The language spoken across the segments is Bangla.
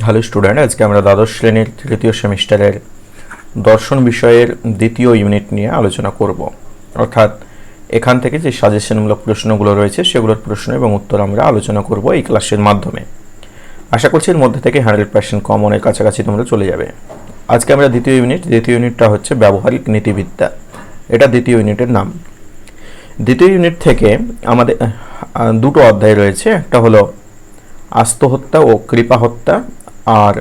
হ্যালো স্টুডেন্ট, আজকে আমরা দ্বাদশ শ্রেণির তৃতীয় সেমিস্টারের দর্শন বিষয়ের দ্বিতীয় ইউনিট নিয়ে আলোচনা করব। অর্থাৎ এখান থেকে যে সাজেশনমূলক প্রশ্নগুলো রয়েছে, সেগুলোর প্রশ্ন এবং উত্তর আমরা আলোচনা করব এই ক্লাসের মাধ্যমে। আশা করছি এর মধ্যে থেকে হান্ড্রেড পার্সেন্ট কমনের কাছাকাছি তোমরা চলে যাবে। আজকে আমরা দ্বিতীয় ইউনিট, দ্বিতীয় ইউনিটটা হচ্ছে ব্যবহারিক নীতিবিদ্যা। এটা দ্বিতীয় ইউনিটের নাম। দ্বিতীয় ইউনিট থেকে আমাদের দুটো অধ্যায় রয়েছে। একটা হলো আত্মহত্যা ও কৃপা হত্যা আর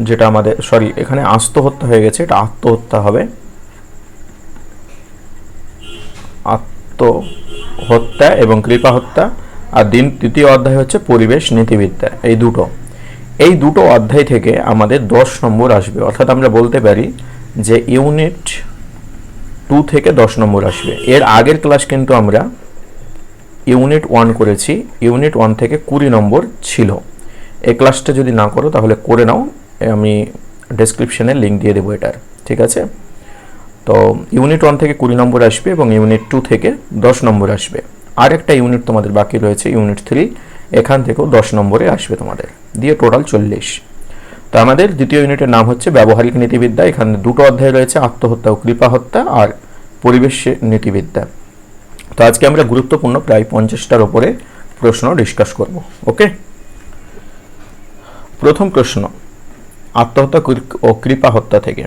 যেটা আমাদের সরি এখানে আত্মহত্যা হয়ে গেছে, এটা আত্মহত্যা হবে। আত্মহত্যা এবং কৃপা হত্যা আর দিন, তৃতীয় অধ্যায় হচ্ছে পরিবেশ নীতিবিদ্যা, এই দুটো। এই দুটো অধ্যায় থেকে আমাদের দশ নম্বর আসবে। অর্থাৎ আমরা বলতে পারি যে ইউনিট টু থেকে দশ নম্বর আসবে। এর আগের ক্লাস কিন্তু আমরা ইউনিট ওয়ান করেছি। ইউনিট ওয়ান থেকে কুড়ি নম্বর ছিল। এই ক্লাসটা যদি না করো, তাহলে করে নাও। আমি ডেসক্রিপশনে লিঙ্ক দিয়ে দেবো এটার, ঠিক আছে? তো ইউনিট ওয়ান থেকে কুড়ি নম্বর আসবে এবং ইউনিট টু থেকে দশ নম্বর আসবে। আর একটা ইউনিট তোমাদের বাকি রয়েছে ইউনিট থ্রি এখান থেকেও দশ নম্বরে আসবে তোমাদের। দিয়ে টোটাল চল্লিশ। তো আমাদের দ্বিতীয় ইউনিটের নাম হচ্ছে ব্যবহারিক নীতিবিদ্যা। এখানে দুটো অধ্যায় রয়েছে, আত্মহত্যা ও কৃপা হত্যা আর পরিবেশ নীতিবিদ্যা। তো আজকে আমরা গুরুত্বপূর্ণ প্রায় পঞ্চাশটার ওপরে প্রশ্ন ডিসকাস করব ওকে প্রথম প্রশ্ন, আত্মহত্যা ও কৃপা হত্যা থেকে।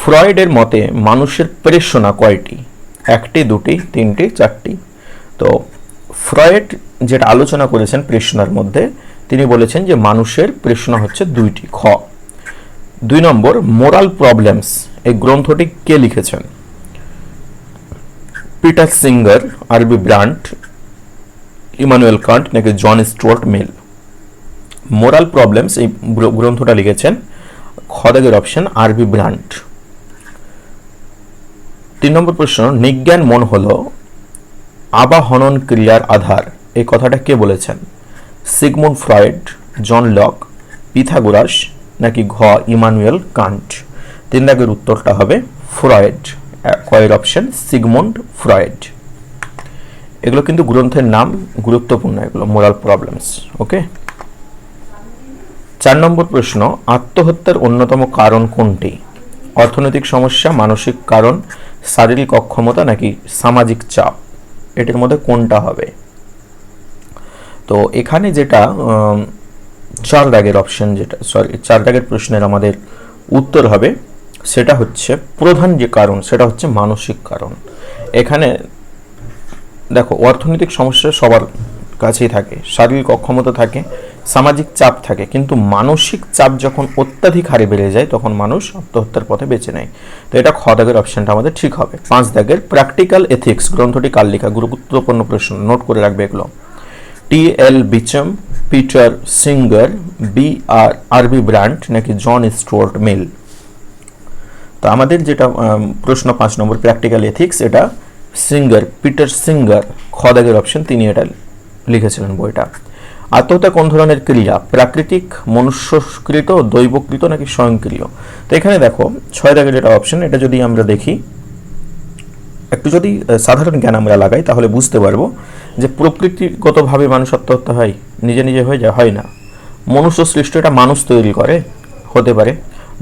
ফ্রয়েডের মতে মানুষের প্রেষণা কয়টি? একটি, দুটি, তিনটি, চারটি। তো ফ্রয়েড যেটা আলোচনা করেছেন প্রেষণার মধ্যে, তিনি বলেছেন যে মানুষের প্রেষণা হচ্ছে দুইটি, খ। দুই নম্বর, মোরাল প্রবলেমস, এই গ্রন্থটি কে লিখেছেন? পিটার সিঙ্গার, আরবি ব্রান্ট, ইমানুয়েল কান্ট নাকি John Stuart Mill? Moral problems এই গ্রন্থটা লিখেছেন খদাগের অপশন আরবি ব্রান্ট তিন নম্বর প্রশ্ন, নিজ্ঞান মন হল আবাহনন ক্রিয়ার আধার। এই কথাটা কে বলেছেন? Sigmund Freud, John Locke, Pythagoras নাকি ঘ, ইমানুয়েল কান্ট? তিন দাগের উত্তরটা হবে ফ্রয়েড। কয়ের অপশন সিগমুন্ড ফ্রয়েড। এগুলো কিন্তু গ্রন্থের নাম গুরুত্বপূর্ণ, এগুলো মোরাল প্রবলেমস ওকে চার নম্বর প্রশ্ন, আত্মহত্যার অন্যতম কারণ কোনটি? অর্থনৈতিক সমস্যা, মানসিক কারণ, শারীরিক অক্ষমতা নাকি সামাজিক চাপ? এটির মধ্যে কোনটা হবে? তো এখানে যেটা চার দাগের অপশন যেটা সরি চার দাগের প্রশ্নের আমাদের উত্তর হবে, সেটা হচ্ছে প্রধান যে কারণ, সেটা হচ্ছে মানসিক কারণ। এখানে দেখো, অর্থনৈতিক সমস্যা সবার কাছেই থাকে, শারীরিক অক্ষমতা থাকে সামাজিক চাপ থাকে, কিন্তু মানসিক চাপ যখন অত্যাধিক হারে বেড়ে যায়, তখন মানুষ আত্মহত্যার পথে বেছে নেয়। তো এটা খ দাগের অপশনটা আমাদের ঠিক হবে। পাঁচ দাগের প্র্যাকটিক্যাল এথিক্স গ্রন্থটি কার লেখা? গুরুত্বপূর্ণ প্রশ্ন নোট করে রাখবে এগুলো। T L Beauchamp, Peter Singer, B R R B Brandt, নাকি জন স্টুয়ার্ট মিল? তো আমাদের যেটা প্রশ্ন পাঁচ নম্বর প্র্যাকটিক্যাল এথিক্স এটা সিঙ্গার, পিটার সিঙ্গার খদাগের অপশন তিনি এটা লিখেছিলেন বইটা। আত্মহত্যা কোন ধরনের ক্রিয়া? প্রাকৃতিক, মনুষ্যকৃত, দৈবকৃত নাকি স্বয়ংক্রিয়? তো এখানে দেখো, ছয় দাগের যেটা অপশন এটা যদি আমরা দেখি, একটু যদি সাধারণ জ্ঞান আমরা লাগাই, তাহলে বুঝতে পারব যে প্রকৃতিগতভাবে মানুষ আত্মহত্যা হয়, নিজে নিজে হয়ে যায়, হয় না। মনুষ্য সৃষ্ট এটা মানুষ তৈরি করে, হতে পারে।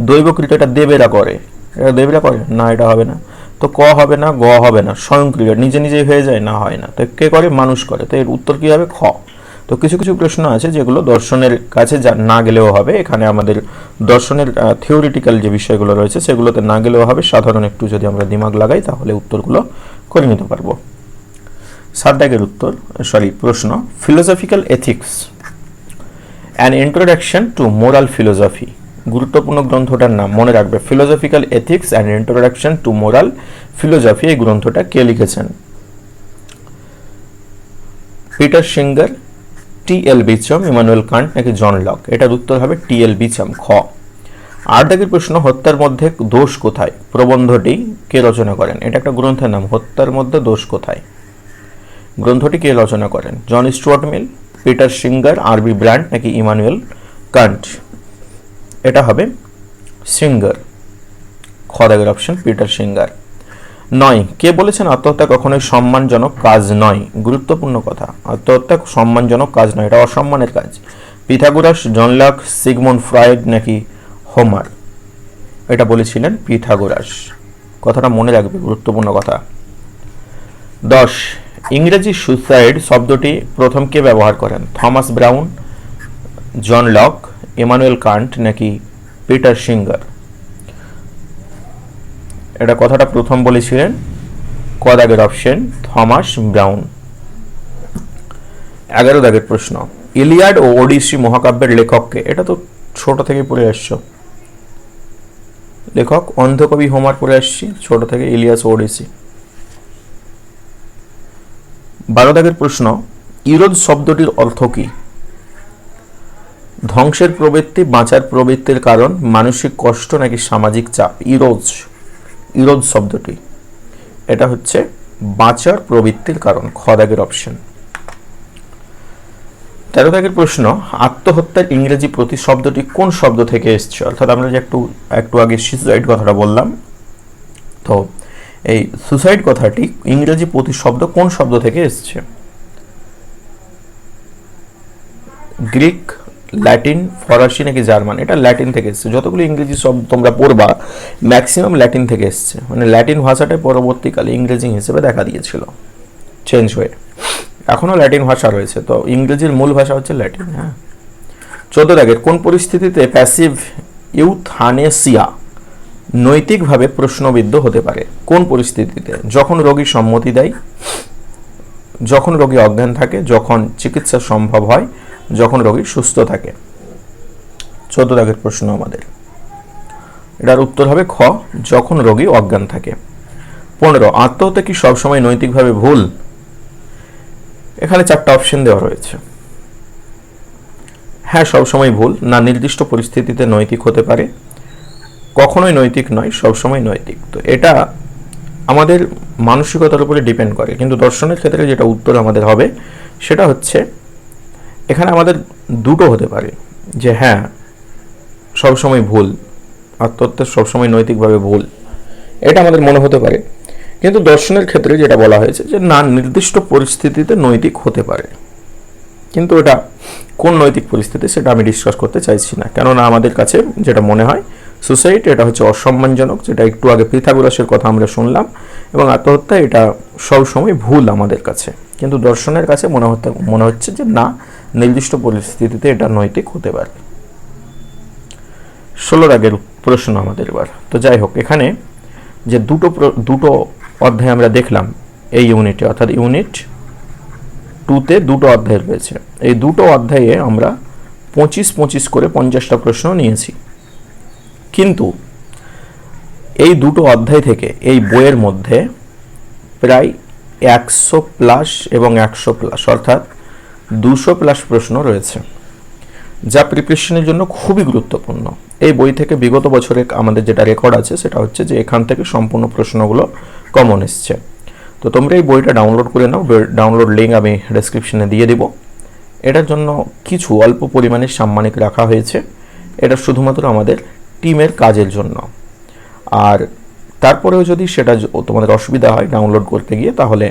দৈবকৃত এটা দেবেরা করে। এটা দেবেরা করে? না, এটা হবে না। তো ক হবে না, গ হবে না, স্বয়ংক্রিয়, নিজে নিজেই হয়ে যায়, না হয় না। তো কে করে? মানুষ করে। তো এর উত্তর কী হবে? খ। তো কিছু কিছু প্রশ্ন আছে যেগুলো দর্শনের কাছে না গেলেও হবে। এখানে আমাদের দর্শনের থিওরিটিক্যাল যে বিষয়গুলো রয়েছে সেগুলোতে না গেলেও হবে। সাধারণ একটু যদি আমরা দিমাগ লাগাই তাহলে উত্তরগুলো করে নিতে পারব। সাত উত্তর সরি প্রশ্ন philosophical ethics an introduction to moral philosophy গুরুত্বপূর্ণ গ্রন্থটার নাম মনে রাখবে। Philosophical ethics and introduction to moral philosophy এই গ্রন্থটা কে লিখেছেন? Peter Singer T L Beauchamp Immanuel Kant নাকি জন লক এটার উত্তর হবে টি এল বিচম খ। আট দাগের প্রশ্ন, হত্যার মধ্যে দোষ কোথায়? প্রবন্ধটি কে রচনা করেন? এটা একটা গ্রন্থের নাম, হত্যার মধ্যে দোষ কোথায়? গ্রন্থটি কে রচনা করেন? John Stuart Mill, Peter Singer R B Brandt, নাকি ইমানুয়েল কান্ট? এটা হবে সিঙ্গার। খ খদাগের অপশন, পিটার সিঙ্গার। নয়। কে বলেছেন আত্মহত্যা কখনোই সম্মানজনক কাজ নয়? গুরুত্বপূর্ণ কথা। আত্মহত্যা সম্মানজনক কাজ নয়, এটা অসম্মানের কাজ। Pythagoras John Locke Sigmund Freud নাকি হোমার? এটা বলেছিলেন পিথাগোরাস। কথাটা মনে রাখবে, গুরুত্বপূর্ণ কথা। দশ, ইংরেজি সুসাইড শব্দটি প্রথম কে ব্যবহার করেন? Thomas Browne, John Locke, Immanuel Kant নাকি পিটার সিঙ্গার এটা কথাটা প্রথম বলেছিলেন ক দাগের অপশন থমাস ব্রাউন। এগারো দাগের প্রশ্ন, ইলিয়াড ও ওডিসি মহাকাব্যের লেখককে, এটা তো ছোট থেকে পড়ে আসছো। লেখক, অন্ধকবি হোমার পড়ে আসছি, ছোট থেকে ইলিয়াস ওডিসি। বারো দাগের প্রশ্ন, ইরোদ শব্দটির অর্থ কি? ধ্বংসের প্রবৃত্তি বাঁচার প্রবৃত্তির কারণ, মানসিক কষ্ট নাকি সামাজিক চাপ? ইরোজ। ইরোদ শব্দটি। এটা হচ্ছে বাঁচার প্রবৃত্তির কারণ খ দাগের অপশন তেরো দাগের প্রশ্ন, আত্মহত্যার ইংরেজি প্রতিশব্দটি কোন শব্দ থেকে এসছে? অর্থাৎ আমরা যে একটু একটু আগে সুসাইড কথাটা বললাম। তো এই সুসাইড কথাটি ইংরেজি প্রতিশব্দ কোন শব্দ থেকে এসছে? গ্রিক ল্যাটিন ফরাসি নাকি জার্মান এটা ল্যাটিন থেকে এসছে। যতগুলো ইংরেজি শব্দ তোমরা পড়বা ম্যাক্সিমাম ল্যাটিন থেকে এসছে। মানে ল্যাটিন ভাষাটাই পরবর্তীকালে ইংরেজি হিসেবে দেখা দিয়েছিল। চেঞ্জ হয়ে। এখনও ল্যাটিন ভাষা রয়েছে। তো ইংরেজির মূল ভাষা হচ্ছে ল্যাটিন হ্যাঁ। চোদ্দ দাগের, কোন পরিস্থিতিতে প্যাসিভ ইউথানেসিয়া নৈতিকভাবে প্রশ্নবিদ্ধ হতে পারে? কোন পরিস্থিতিতে? যখন রোগী সম্মতি দেয়, যখন রোগী অজ্ঞান থাকে, যখন চিকিৎসা সম্ভব হয় যখন রোগী সুস্থ থাকে। চোদ্দ দাগের প্রশ্ন আমাদের। এটার উত্তর হবে খ, যখন রোগী অজ্ঞান থাকে। পনেরো, আত্মহত্যা কি সবসময় নৈতিকভাবে ভুল? এখানে চারটা অপশন দেওয়া রয়েছে। হ্যাঁ সবসময় ভুল, না নির্দিষ্ট পরিস্থিতিতে নৈতিক হতে পারে। কখনোই নৈতিক নয়, সবসময় নৈতিক। তো এটা আমাদের মানসিকতার উপরে ডিপেন্ড করে। কিন্তু দর্শনের ক্ষেত্রে যেটা উত্তর আমাদের হবে, সেটা হচ্ছে এখানে আমাদের দুটো হতে পারে, যে হ্যাঁ সবসময় ভুল, আত্মহত্যা সবসময় নৈতিকভাবে ভুল, এটা আমাদের মনে হতে পারে। কিন্তু দর্শনের ক্ষেত্রে যেটা বলা হয়েছে যে না, নির্দিষ্ট পরিস্থিতিতে নৈতিক হতে পারে। কিন্তু এটা কোন নৈতিক পরিস্থিতি সেটা আমি ডিসকাস করতে চাইছি না। কেননা আমাদের কাছে যেটা মনে হয় সুসাইড, এটা হচ্ছে অসম্মানজনক, যেটা একটু আগে পৃথাগোরাসের কথা আমরা শুনলাম, এবং আত্মহত্যা এটা সবসময় ভুল আমাদের কাছে। কিন্তু দর্শনের কাছে মনে হতে মনে হচ্ছে যে না, নির্দিষ্ট পরিস্থিতিতে এটা নৈতিক হতে পারে। ষোলোর আগের প্রশ্ন আমাদের এবার। তো যাই হোক, এখানে যে দুটো দুটো অধ্যায় আমরা দেখলাম এই ইউনিটে অর্থাৎ ইউনিট টুতে দুটো অধ্যায় রয়েছে। এই দুটো অধ্যায়ে আমরা পঁচিশ পঁচিশ করে পঞ্চাশটা প্রশ্ন নিয়েছি। কিন্তু এই দুটো অধ্যায় থেকে, এই বইয়ের মধ্যে প্রায় একশো প্লাস এবং একশো প্লাস, অর্থাৎ দুশো প্লাস প্রশ্ন রয়েছে, যা প্রিপারেশনের জন্য খুবই গুরুত্বপূর্ণ। এই বই থেকে বিগত বছরে আমাদের যেটা রেকর্ড আছে, সেটা হচ্ছে যে এখান থেকে সম্পূর্ণ প্রশ্নগুলো কমন এসছে। তো তোমরা এই বইটা ডাউনলোড করে নাও ডাউনলোড লিঙ্ক আমি ডেসক্রিপশনে দিয়ে দিব। এটার জন্য কিছু অল্প পরিমাণে সাম্মানিক রাখা হয়েছে। এটা শুধুমাত্র আমাদের টিমের কাজের জন্য। আর তারপরেও যদি সেটা তোমাদের অসুবিধা হয় ডাউনলোড করতে গিয়ে, তাহলে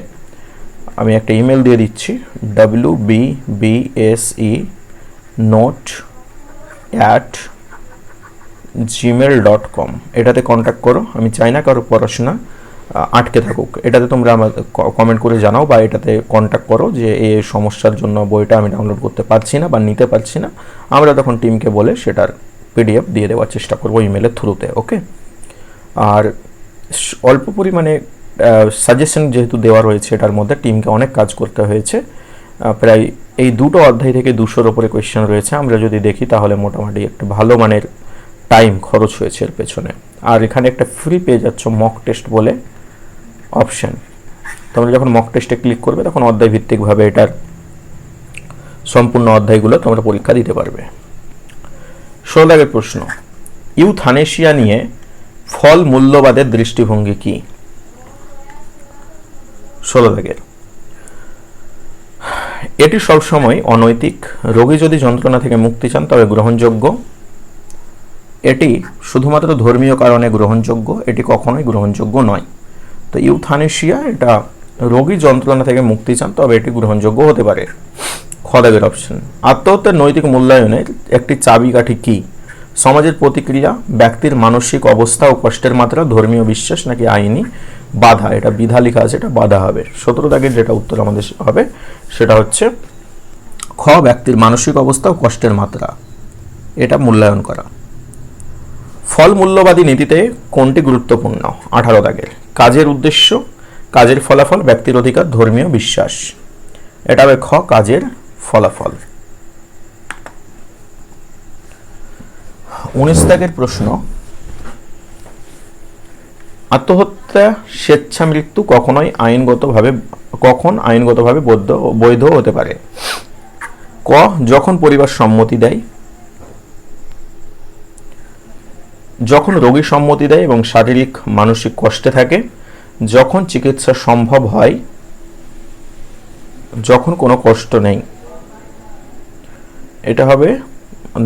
আমি একটা ইমেল দিয়ে দিচ্ছি। W B B S E note at Gmail dot com এটাতে কন্ট্যাক্ট করো। আমি চাই না কারও পড়াশোনা আটকে থাকুক। এটাতে তোমরা আমার কমেন্ট করে জানাও বা এটাতে কন্ট্যাক্ট করো যে এই সমস্যার জন্য বইটা আমি ডাউনলোড করতে পারছি না বা নিতে পারছি না। আমরা তখন টিমকে বলে সেটার পিডিএফ দিয়ে দেওয়ার চেষ্টা করব ইমেলের থ্রুতে ওকে আর অল্প পরিমাণে সাজেশন যেহেতু দেওয়া রয়েছে, এটার মধ্যে টিমকে অনেক কাজ করতে হয়েছে। প্রায় এই দুটো অধ্যায় থেকে দুশোর ওপরে কোয়েশ্চেন রয়েছে। আমরা যদি দেখি, তাহলে মোটামুটি একটু ভালো মানের টাইম খরচ হয়েছে এর পেছনে। আর এখানে একটা ফ্রি পেয়ে যাচ্ছ মক টেস্ট বলে অপশান তোমরা যখন মক টেস্টে ক্লিক করবে, তখন অধ্যায় ভিত্তিকভাবে এটার সম্পূর্ণ অধ্যায়গুলো তোমরা পরীক্ষা দিতে পারবে। ষোলো প্রশ্ন ইউথানেশিয়া নিয়ে ফল মূল্যবাদের দৃষ্টিভঙ্গি কি? ষোলো দাগের এটি সবসময় অনৈতিক, রোগী যদি যন্ত্রণা থেকে মুক্তি চান তবে গ্রহণযোগ্য। এটি শুধুমাত্র ধর্মীয় কারণে গ্রহণযোগ্য, এটি কখনোই গ্রহণযোগ্য নয়। তো ইউথানেশিয়া এটা রোগী যন্ত্রণা থেকে মুক্তি চান তবে এটি গ্রহণযোগ্য হতে পারে। খ খদাগের অপশন আত্মহত্যার নৈতিক মূল্যায়নের একটি চাবিকাঠি কি? সমাজের প্রতিক্রিয়া, ব্যক্তির মানসিক অবস্থা ও কষ্টের মাত্রা, ধর্মীয় বিশ্বাস নাকি আইনি বাধা? এটা বিধা লেখা আছে, এটা বাধা হবে। সতেরো দাগের যেটা উত্তর আমাদের হবে, সেটা হচ্ছে খ, ব্যক্তির মানসিক অবস্থা ও কষ্টের মাত্রা। এটা মূল্যায়ন করা। ফল মূল্যবাদী নীতিতে কোনটি গুরুত্বপূর্ণ? আঠারো দাগের। কাজের উদ্দেশ্য, কাজের ফলাফল, ব্যক্তির অধিকার, ধর্মীয় বিশ্বাস। এটা হবে খ, কাজের ফলাফল। উনিশ দাগের প্রশ্ন, আত্মহত্যা, স্বেচ্ছা মৃত্যু কখনোই আইনগতভাবে, কখন আইনগতভাবে বৈধ বৈধ হতে পারে? ক, যখন পরিবার সম্মতি দেয়। যখন রোগী সম্মতি দেয় এবং শারীরিক, মানসিক কষ্টে থাকে। যখন চিকিৎসা সম্ভব হয়। যখন কোনো কষ্ট নেই। এটা হবে,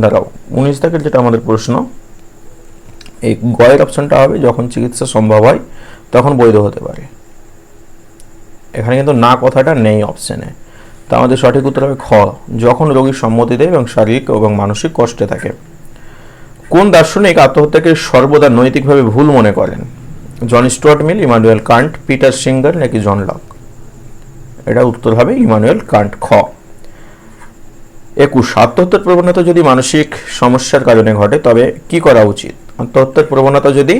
দাঁড়াও, উনিশ দাগের যেটা আমাদের প্রশ্ন, এই গয়ের অপশনটা হবে যখন চিকিৎসা সম্ভব হয়, তখন বৈধ হতে পারে। এখানে কিন্তু না কথাটা নেই অপশানে তা আমাদের সঠিক উত্তর হবে খ, যখন রোগীর সম্মতি দেয় এবং শারীরিক এবং মানসিক কষ্টে থাকে। কোন দার্শনিক আত্মহত্যাকে সর্বদা নৈতিকভাবে ভুল মনে করেন? John Stuart Mill, Immanuel Kant, Peter Singer নাকি জন লক? এটা উত্তর হবে ইমানুয়েল কান্ট, খ। একুশ, আত্মহত্যার প্রবণতা যদি মানসিক সমস্যার কারণে ঘটে, তবে কি করা উচিত? আত্মহত্যার প্রবণতা যদি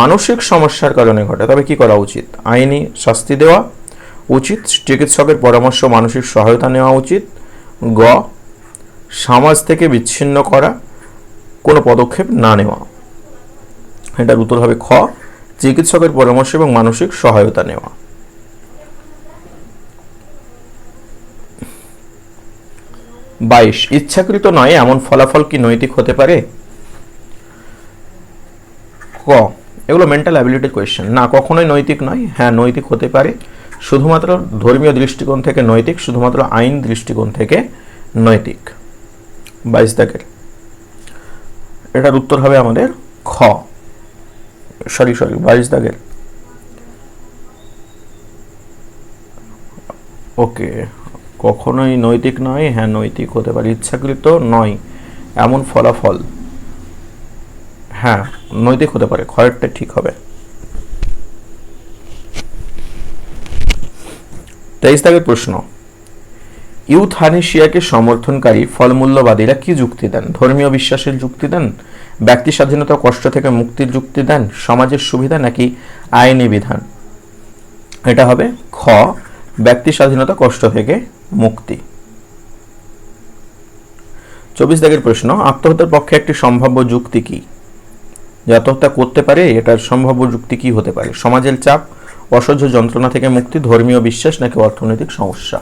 মানসিক সমস্যার কারণে ঘটে, তবে কি করা উচিত? আইনি শাস্তি দেওয়া উচিত, চিকিৎসকের পরামর্শ, মানসিক সহায়তা নেওয়া উচিত, গ, সমাজ থেকে বিচ্ছিন্ন করা, কোনো পদক্ষেপ না নেওয়া। এটার উত্তর হবে খ, চিকিৎসকের পরামর্শ এবং মানসিক সহায়তা নেওয়া। বাইশ। ইচ্ছাকৃত নয়, এমন ফলাফল কি নৈতিক হতে পারে? ক। এগুলো মেন্টাল অ্যাবিলিটি কোয়েশ্চেন না, কখনোই নৈতিক নয়। হ্যাঁ নৈতিক হতে পারে। শুধুমাত্র ধর্মীয় দৃষ্টিকোণ থেকে নৈতিক, শুধুমাত্র আইন দৃষ্টিকোণ থেকে নৈতিক। বাইশ দাগের। এটার উত্তর হবে আমাদের খ। সরি সরি, বাইশ দাগের। ওকে। কখনোই নৈতিক নয় হ্যাঁ নৈতিক হতে পারে। ইচ্ছাকৃত নয়, এমন ফলাফল। হ্যাঁ নৈতিক হতে পারে খয়েরটা ঠিক হবে। তেইশ দাগের প্রশ্ন। ইউথানেশিয়াকে সমর্থনকারী ফলমূল্যবাদীরা কি যুক্তি দেন? ধর্মীয় বিশ্বাসের যুক্তি দেন? ব্যক্তি স্বাধীনতা কষ্ট থেকে মুক্তির যুক্তি দেন? সমাজের সুবিধা নাকি আইনি বিধান? এটা হবে খ। ব্যক্তি স্বাধীনতা কষ্ট থেকে মুক্তি। চব্বিশ দাগের প্রশ্ন, আত্মহত্যার পক্ষে একটি সম্ভাব্য যুক্তি কি? যে আত্মহত্যা করতে পারে, এটার সম্ভাব্য যুক্তি কি হতে পারে? সমাজের চাপ, অসহ্য যন্ত্রণা থেকে মুক্তি, ধর্মীয় বিশ্বাস নাকি অর্থনৈতিক সমস্যা?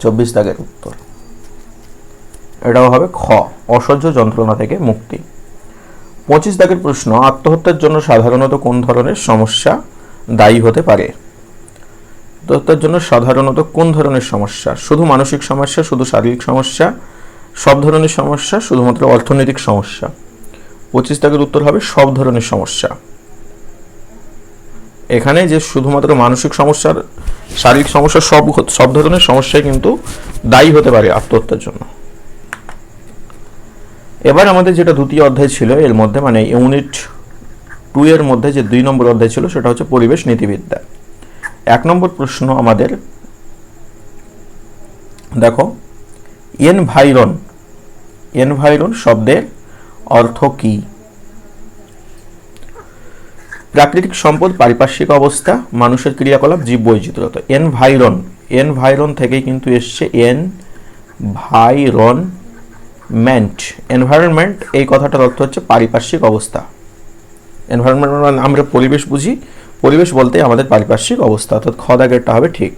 চব্বিশ দাগের উত্তর। এটাও হবে খ, অসহ্য যন্ত্রণা থেকে মুক্তি। পঁচিশ দাগের প্রশ্ন, আত্মহত্যার জন্য সাধারণত কোন ধরনের সমস্যা দায়ী হতে পারে? আত্মহত্যার জন্য সাধারণত কোন ধরনের সমস্যা? শুধু মানসিক সমস্যা, শুধু শারীরিক সমস্যা? সব ধরনের সমস্যা, শুধুমাত্র অর্থনৈতিক সমস্যা? পঁচিশ দাগের উত্তর হবে সব ধরনের সমস্যা। এখানে যে শুধুমাত্র মানসিক সমস্যার, শারীরিক সমস্যা সব সব ধরনের সমস্যাই কিন্তু দায়ী হতে পারে আত্মহত্যার জন্য। এবার আমাদের যেটা দ্বিতীয় অধ্যায় ছিল, এর মধ্যে মানে ইউনিট টু এর মধ্যে যে দুই নম্বর অধ্যায় ছিল, সেটা হচ্ছে পরিবেশ নীতিবিদ্যা। এক নম্বর প্রশ্ন আমাদের। দেখো এনভাইরন এনভাইরন শব্দের অর্থ কি? প্রাকৃতিক সম্পদ, পারিপার্শ্বিক অবস্থা, মানুষের ক্রিয়াকলাপ, জীব বৈচিত্র্য। এনভাইরন এনভাইরন থেকেই কিন্তু এসছে এন ভাইরনমেন্ট এনভায়রনমেন্ট এই কথাটার অর্থ হচ্ছে পারিপার্শ্বিক অবস্থা। এনভায়রনমেন্ট মানে আমরা পরিবেশ বুঝি পরিবেশ বলতে আমাদের পারিপার্শ্বিক অবস্থা, অর্থাৎ খদাগেরটা হবে ঠিক।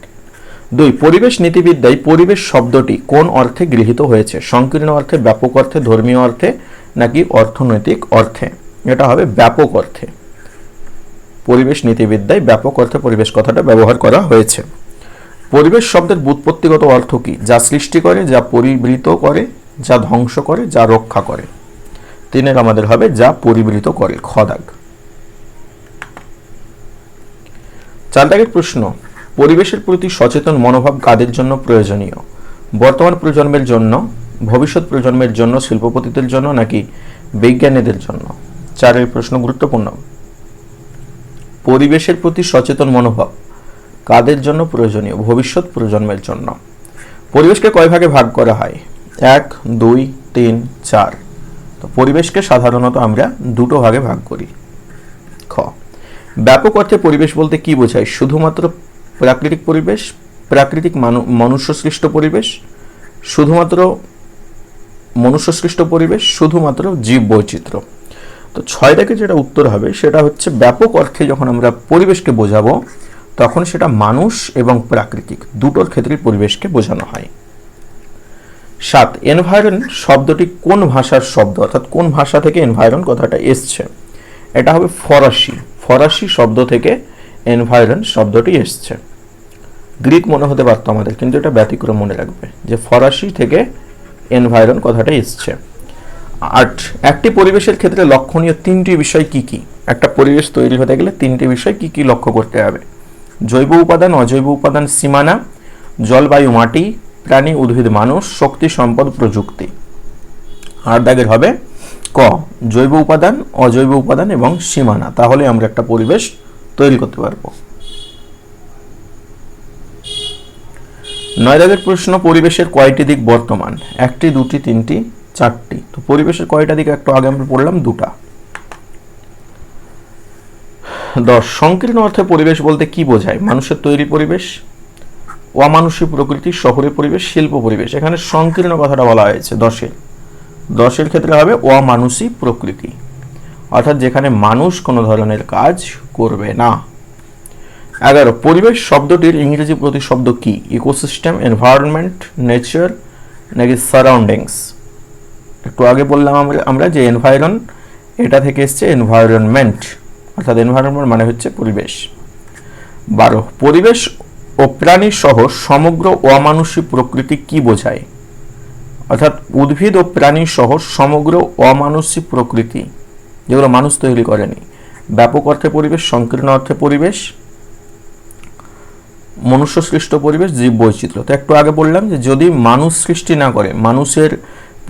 দুই, পরিবেশ নীতিবিদ্যায় পরিবেশ শব্দটি কোন অর্থে গৃহীত হয়েছে? সংকীর্ণ অর্থে, ব্যাপক অর্থে, ধর্মীয় অর্থে, নাকি অর্থনৈতিক অর্থে? এটা হবে ব্যাপক অর্থে। পরিবেশ নীতিবিদ্যায় ব্যাপক অর্থে পরিবেশ কথাটা ব্যবহার করা হয়েছে। পরিবেশ শব্দের বুৎপত্তিগত অর্থ কি? যা সৃষ্টি করে, যা পরিবৃত করে, যা ধ্বংস করে, যা রক্ষা করে। তিনের আমাদের হবে যা পরিবৃত করে খদাগ চার দাগের প্রশ্ন, পরিবেশের প্রতি সচেতন মনোভাব কাদের জন্য প্রয়োজনীয়? বর্তমান প্রজন্মের জন্য, ভবিষ্যৎ প্রজন্মের জন্য, শিল্পপতিদের জন্য নাকি বিজ্ঞানীদের জন্য? চারের প্রশ্ন গুরুত্বপূর্ণ। পরিবেশের প্রতি সচেতন মনোভাব কাদের জন্য প্রয়োজনীয়? ভবিষ্যৎ প্রজন্মের জন্য। পরিবেশকে কয় ভাগে ভাগ করা হয়? এক, দুই, তিন, চার। তো পরিবেশকে সাধারণত আমরা দুটো ভাগে ভাগ করি। ব্যাপক অর্থে পরিবেশ বলতে কি বোঝায়? শুধুমাত্র প্রাকৃতিক পরিবেশ, প্রাকৃতিক মানু- মনুষ্যসৃষ্ট পরিবেশ, শুধুমাত্র মনুষ্যসৃষ্ট পরিবেশ, শুধুমাত্র জীব বৈচিত্র্য তো ছয় থেকে যেটা উত্তর হবে, সেটা হচ্ছে ব্যাপক অর্থে যখন আমরা পরিবেশকে বোঝাবো, তখন সেটা মানুষ এবং প্রাকৃতিক দুটোর ক্ষেত্রে পরিবেশকে বোঝানো হয়। সাত এনভায়রন শব্দটি কোন ভাষার শব্দ? অর্থাৎ কোন ভাষা থেকে এনভায়রন কথাটা এসছে? এটা হবে ফরাসি। ফরাসি শব্দ থেকে এনভায়রন শব্দটি এসছে। গ্রিক মনে হতে পারতো আমাদের, কিন্তু এটা ব্যতিক্রম মনে রাখবে যে ফরাসি থেকে এনভায়রন কথাটা এসছে। আট একটি পরিবেশের ক্ষেত্রে লক্ষণীয় তিনটি বিষয় কি কি? একটা পরিবেশ তৈরি হতে গেলে তিনটি বিষয় কি কি লক্ষ্য করতে হবে? জৈব উপাদান, অজৈব উপাদান, সীমানা, জলবায়ু, মাটি, প্রাণী, উদ্ভিদ, মানুষ, শক্তি, সম্পদ, প্রযুক্তি। আর দাগের হবে ক, জৈব উপাদান, অজৈব উপাদান এবং সীমানা। তাহলে আমরা একটা পরিবেশ তৈরি করতে পারব। নয় দাগের প্রশ্ন, পরিবেশের কয়টি দিক বর্তমান? একটি, দুটি, তিনটি, চারটি। তো পরিবেশের কয়টা দিক একটু আগে আমরা পড়লাম, দুটা। দশ, সংকীর্ণ অর্থে পরিবেশ বলতে কি বোঝায়? মানুষের তৈরি পরিবেশ, অমানুষী প্রকৃতি শহরে পরিবেশ, শিল্প পরিবেশ। এখানে সংকীর্ণ কথাটা বলা হয়েছে দশে দশের ক্ষেত্রে হবে অমানুষী প্রকৃতি। অর্থাৎ যেখানে মানুষ কোনো ধরনের কাজ করবে না। এগারো, পরিবেশ শব্দটির ইংরেজি প্রতিশব্দ কি? ইকোসিস্টেম এনভায়রনমেন্ট নেচার নাকি সারাউন্ডিংস একটু আগে বললাম আমরা আমরা যে এনভায়রন এটা থেকে এসছে এনভায়রনমেন্ট অর্থাৎ এনভায়রনমেন্ট মানে হচ্ছে পরিবেশ। বারো, পরিবেশ ও প্রাণী সহ সমগ্র অমানুষী প্রকৃতি কি বোঝায়? অর্থাৎ উদ্ভিদ ও প্রাণী সহ সমগ্র অমানুষী প্রকৃতি, যেগুলো মানুষ তৈরি করেনি। ব্যাপক অর্থে পরিবেশ, সংকীর্ণ অর্থে পরিবেশ মনুষ্য সৃষ্ট পরিবেশ জীব বৈচিত্র্য তো একটু আগে বললাম যে যদি মানুষ সৃষ্টি না করে, মানুষের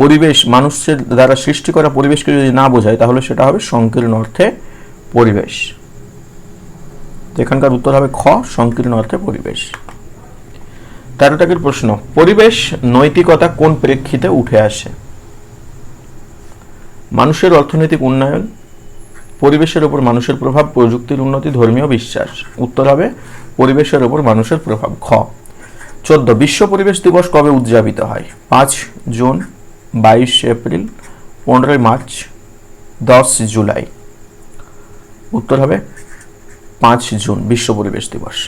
পরিবেশ, মানুষের দ্বারা সৃষ্টি করা পরিবেশকে যদি না বোঝায়, তাহলে সেটা হবে সংকীর্ণ অর্থে পরিবেশ। এখানকার উত্তর হবে খ, সংকীর্ণ অর্থে পরিবেশ। তেরো টাকের প্রশ্ন, পরিবেশ নৈতিকতা কোন প্রেক্ষিতে উঠে আসে? মানুষের অর্থনৈতিক উন্নয়ন, পরিবেশের উপর মানুষের প্রভাব, প্রযুক্তির উন্নতি, ধর্মীয় বিশ্বাস। উত্তর হবে, পরিবেশের উপর মানুষের প্রভাব খ চোদ্দ, বিশ্ব পরিবেশ দিবস কবে উদযাপিত হয়? পাঁচ জুন, বাইশ এপ্রিল, পনেরোই মার্চ, দশ জুলাই। উত্তর হবে, পাঁচ জুন, বিশ্ব পরিবেশ দিবস।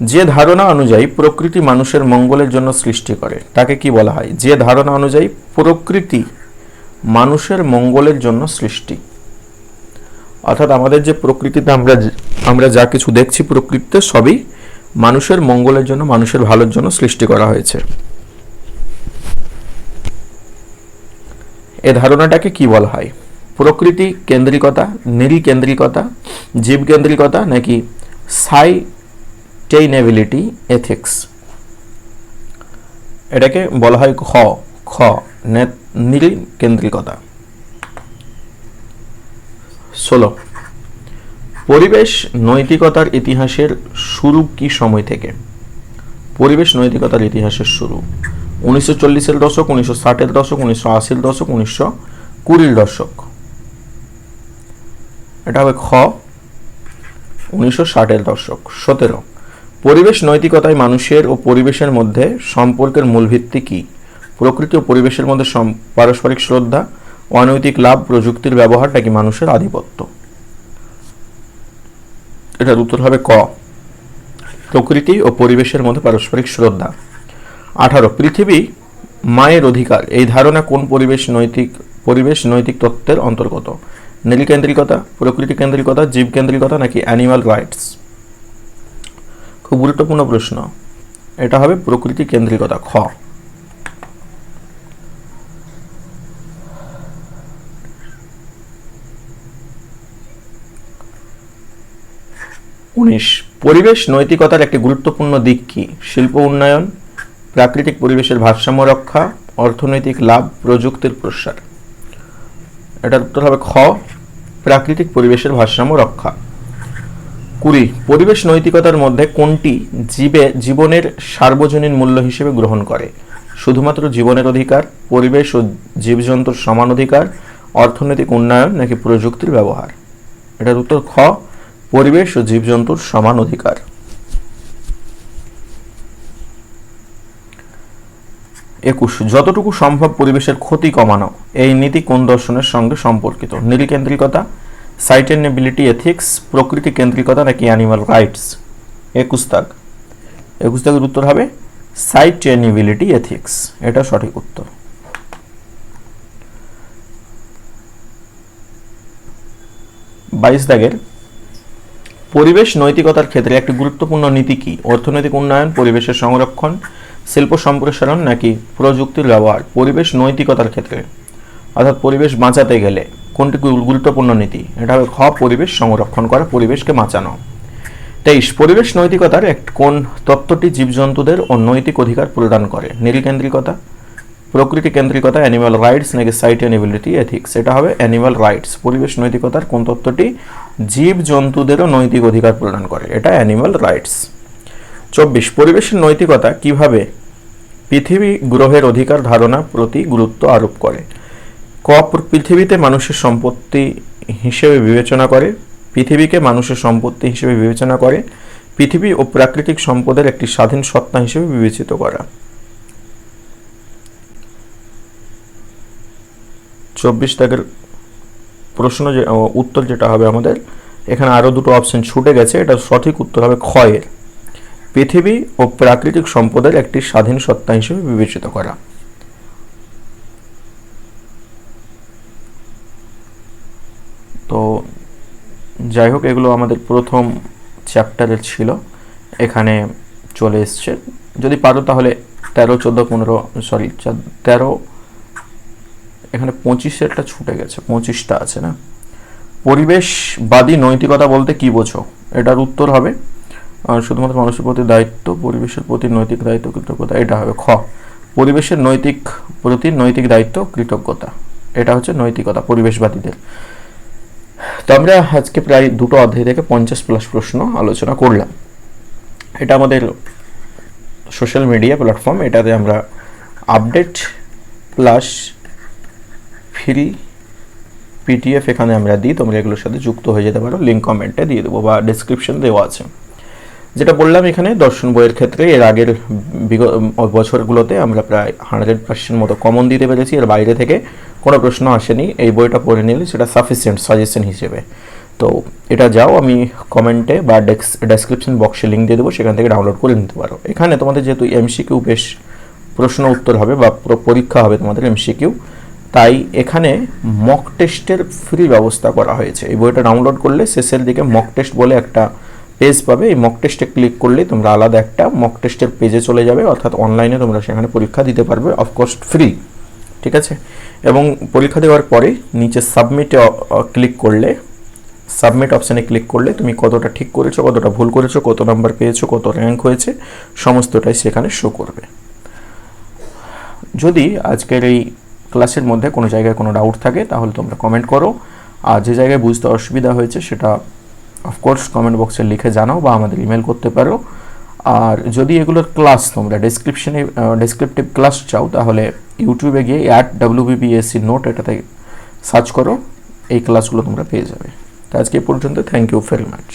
যে ধারণা অনুযায়ী প্রকৃতি মানুষের মঙ্গলের জন্য সৃষ্টি করে, তাকে কি বলা হয়? যে ধারণা অনুযায়ী প্রকৃতি মানুষের মঙ্গলের জন্য সৃষ্টি। অর্থাৎ আমাদের যে প্রকৃতিতে আমরা আমরা যা কিছু দেখছি প্রকৃতিতে, সবই মানুষের মঙ্গলের জন্য, মানুষের ভালোর জন্য সৃষ্টি করা হয়েছে। এ ধারণাটাকে কি বলা হয়? প্রকৃতি কেন্দ্রিকতা, নিরিকেন্দ্রিকতা জীব কেন্দ্রিকতা নাকি সাইটেইনেবিলিটি এথিক্স এটাকে বলা হয় খ খ নিরিকেন্দ্রিকতা ষোলো, পরিবেশ নৈতিকতার ইতিহাসের শুরু কি সময় থেকে? পরিবেশ নৈতিকতার ইতিহাসের শুরু। উনিশশো চল্লিশের দশক, উনিশশো ষাটের দশক, উনিশশো আশির দশক, উনিশশো কুড়ির দশক। এটা হবে খ, উনিশশো ষাটের দশক, সতেরো। পরিবেশ নৈতিকতায় মানুষের ও পরিবেশের মধ্যে সম্পর্কের মূল ভিত্তি কী? প্রকৃতি ও পরিবেশের মধ্যে পারস্পরিক শ্রদ্ধা, অনৈতিক লাভ, প্রযুক্তির ব্যবহার নাকি মানুষের আধিপত্য? এটার উত্তর হবে ক। প্রকৃতি ও পরিবেশের মধ্যে পারস্পরিক শ্রদ্ধা। আঠারো, পৃথিবী মায়ের অধিকার। এই ধারণা কোন পরিবেশ নৈতিক পরিবেশ নৈতিক তত্ত্বের অন্তর্গত? নীলকেন্দ্রিকতা, প্রকৃতি কেন্দ্রিকতা, জীব কেন্দ্রিকতা নাকি অ্যানিমাল রাইটস খুব গুরুত্বপূর্ণ প্রশ্ন। এটা হবে প্রকৃতি কেন্দ্রিকতা, খ। উনিশ। পরিবেশ নৈতিকতার একটি গুরুত্বপূর্ণ দিক কি? শিল্প উন্নয়ন, প্রাকৃতিক পরিবেশের ভারসাম্য রক্ষা, অর্থনৈতিক লাভ, প্রযুক্তির প্রসার। এটার উত্তর হবে খ, প্রাকৃতিক পরিবেশের ভারসাম্য রক্ষা। কুড়ি, পরিবেশ নৈতিকতার মধ্যে কোনটি জীবে, জীবনের সার্বজনীন মূল্য হিসেবে গ্রহণ করে? শুধুমাত্র জীবনের অধিকার, পরিবেশ ও জীবজন্তুর সমান অধিকার, অর্থনৈতিক উন্নয়ন নাকি প্রযুক্তির ব্যবহার? এটার উত্তর খ, পরিবেশ ও জীবজন্তুর সমান অধিকার। একুশ, যতটুকু সম্ভব পরিবেশের ক্ষতি কমানো। এই নীতি কোন দর্শনের সঙ্গে সম্পর্কিত? নীলকেন্দ্রিকতা সাইটেনেবিলিটি এথিক্স প্রকৃতি কেন্দ্রিকতা নাকি অ্যানিমাল রাইটস একুশ তাক একুশ তাকের উত্তর হবে সাইটেনিবিলিটি এথিক্স এটা সঠিক উত্তর। বাইশ দাগের, পরিবেশ নৈতিকতার ক্ষেত্রে একটি গুরুত্বপূর্ণ নীতি কি? অর্থনৈতিক উন্নয়ন, পরিবেশের সংরক্ষণ, শিল্প সম্প্রসারণ নাকি প্রযুক্তির ব্যবহার? পরিবেশ নৈতিকতার ক্ষেত্রে। অর্থাৎ পরিবেশ বাঁচাতে গেলে কোনটি গুরুত্বপূর্ণ নীতি? এটা হবে খ, পরিবেশ সংরক্ষণ করা, পরিবেশকে বাঁচানো। তেইশ, পরিবেশ নৈতিকতার এক কোন তত্ত্বটি জীবজন্তুদের ও নৈতিক অধিকার প্রদান করে? নীলকেন্দ্রিকতা, প্রকৃতি কেন্দ্রিকতা অ্যানিমাল রাইটস নাকি সাইটেনিবিলিটি এথিক্স এটা হবে অ্যানিমাল রাইটস পরিবেশ নৈতিকতার কোন তত্ত্বটি জীব জন্তুদেরও নৈতিক অধিকার প্রদান করে? এটা অ্যানিমাল রাইটস চব্বিশ, পরিবেশের নৈতিকতা কীভাবে পৃথিবী গ্রহের অধিকার ধারণা প্রতি গুরুত্ব আরোপ করে? ক পৃথিবীতে মানুষের সম্পত্তি হিসেবে বিবেচনা করে, পৃথিবীকে মানুষের সম্পত্তি হিসেবে বিবেচনা করে, পৃথিবী ও প্রাকৃতিক সম্পদের একটি স্বাধীন সত্তা হিসেবে বিবেচিত করা। চব্বিশ দাগের প্রশ্ন যে উত্তর যেটা হবে আমাদের, এখানে আরও দুটো অপশন ছুটে গেছে, এটা সঠিক উত্তর হবে ক্ষয়ের। পৃথিবী ও প্রাকৃতিক সম্পদের একটি স্বাধীন সত্তা হিসেবে বিবেচিত করা। তো যাই হোক, এগুলো আমাদের প্রথম চ্যাপ্টারের ছিল। এখানে চলে এসছে। যদি পারো তাহলে তেরো, চোদ্দ, পনেরো, সরি তেরো, এখানে পঁচিশেরটা ছুটে গেছে, পঁচিশটা আছে না? পরিবেশবাদী নৈতিকতা বলতে কি বোঝো? এটার উত্তর হবে শুধুমাত্র মানুষের প্রতি দায়িত্ব, পরিবেশের প্রতি নৈতিক দায়িত্ব, কৃতজ্ঞতা, এটা হবে খ। পরিবেশের নৈতিক প্রতি নৈতিক দায়িত্ব, কৃতজ্ঞতা। এটা হচ্ছে নৈতিকতা, পরিবেশবাদীদের। তো আমরা আজকে প্রায় দুটো অধ্যায় থেকে পঞ্চাশ প্লাস প্রশ্ন আলোচনা করলাম। এটা আমাদের সোশ্যাল মিডিয়া প্ল্যাটফর্ম এটাতে আমরা আপডেট প্লাস ফ্রি পিটিএফ এখানে আমরা দিই, তোমরা এগুলোর সাথে যুক্ত হয়ে যেতে পারো। লিঙ্ক কমেন্টে দিয়ে দেবো বা ডিসক্রিপশন দেওয়া আছে। যেটা বললাম এখানে, দর্শন বইয়ের ক্ষেত্রে এর আগের বিগত বছরগুলোতে আমরা প্রায় হান্ড্রেড পার্সেন্ট মতো কমন দিতে পেরেছি। এর বাইরে থেকে কোনো প্রশ্ন আসেনি। এই বইটা পড়ে নিলে সেটা সাফিসিয়েন্ট সাজেশন হিসেবে। তো এটা যাও, আমি কমেন্টে বা ডেসক্রিপশন বক্সে লিঙ্ক দিয়ে দেবো, সেখান থেকে ডাউনলোড করে নিতে পারো। এখানে তোমাদের যেহেতু এমসিকিউ বেশ প্রশ্ন উত্তর হবে বা পুরো পরীক্ষা হবে তোমাদের এমসিকিউ তাই এখানে মক টেস্টের ফ্রি ব্যবস্থা করা হয়েছে। এই বইটা ডাউনলোড করলে শেষের দিকে মক টেস্ট বলে একটা পেজ পাবে, এই মক টেস্টে ক্লিক করলে তোমরা আলাদা একটা মক টেস্টের পেজে চলে যাবে, অর্থাৎ অনলাইনে তোমরা সেখানে পরীক্ষা দিতে পারবে অফকোর্স ফ্রি ঠিক আছে? এবং পরীক্ষা দেওয়ার পরে নিচে সাবমিটে ক্লিক করলে সাবমিট অপশানে ক্লিক করলে তুমি কতটা ঠিক করেছ, কতটা ভুল করেছ, কত নাম্বার পেয়েছ, কত র্যাঙ্ক হয়েছে, সমস্তটাই সেখানে শো করবে। যদি আজকের এই ক্লাসের মধ্যে কোনো জায়গায় কোনো ডাউট থাকে, তাহলে তোমরা কমেন্ট করো। আর যে জায়গায় বুঝতে অসুবিধা হয়েছে, সেটা অফকোর্স কমেন্ট বক্সে লিখে জানাও বা আমাদের ইমেল করতে পারো। আর যদি এগুলোর ক্লাস তোমরা ডেসক্রিপশনে ডেসক্রিপটিভ ক্লাস চাও, তাহলে ইউটিউবে গিয়ে অ্যাট ডাব্লিউবিবিএসসি নোট এটাতে সার্চ করো। এই ক্লাসগুলো তোমরা পেয়ে যাবে। তো আজকে পর্যন্ত থ্যাংক ইউ ভেরি মাচ